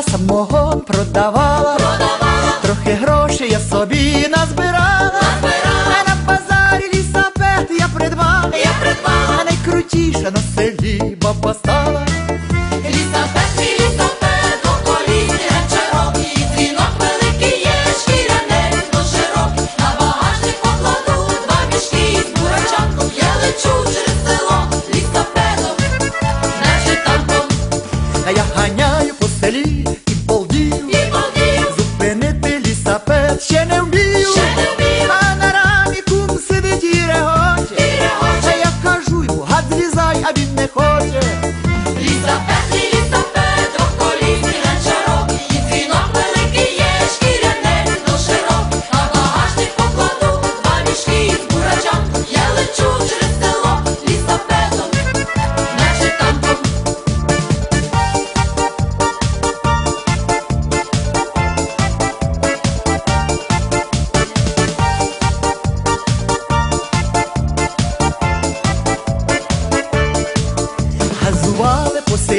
Самого продавала, продавала, трохи грошей я собі назбирала. sapez tiene un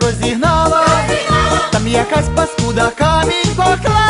розігнала, розігнала. там якась паскуда камінь поклала.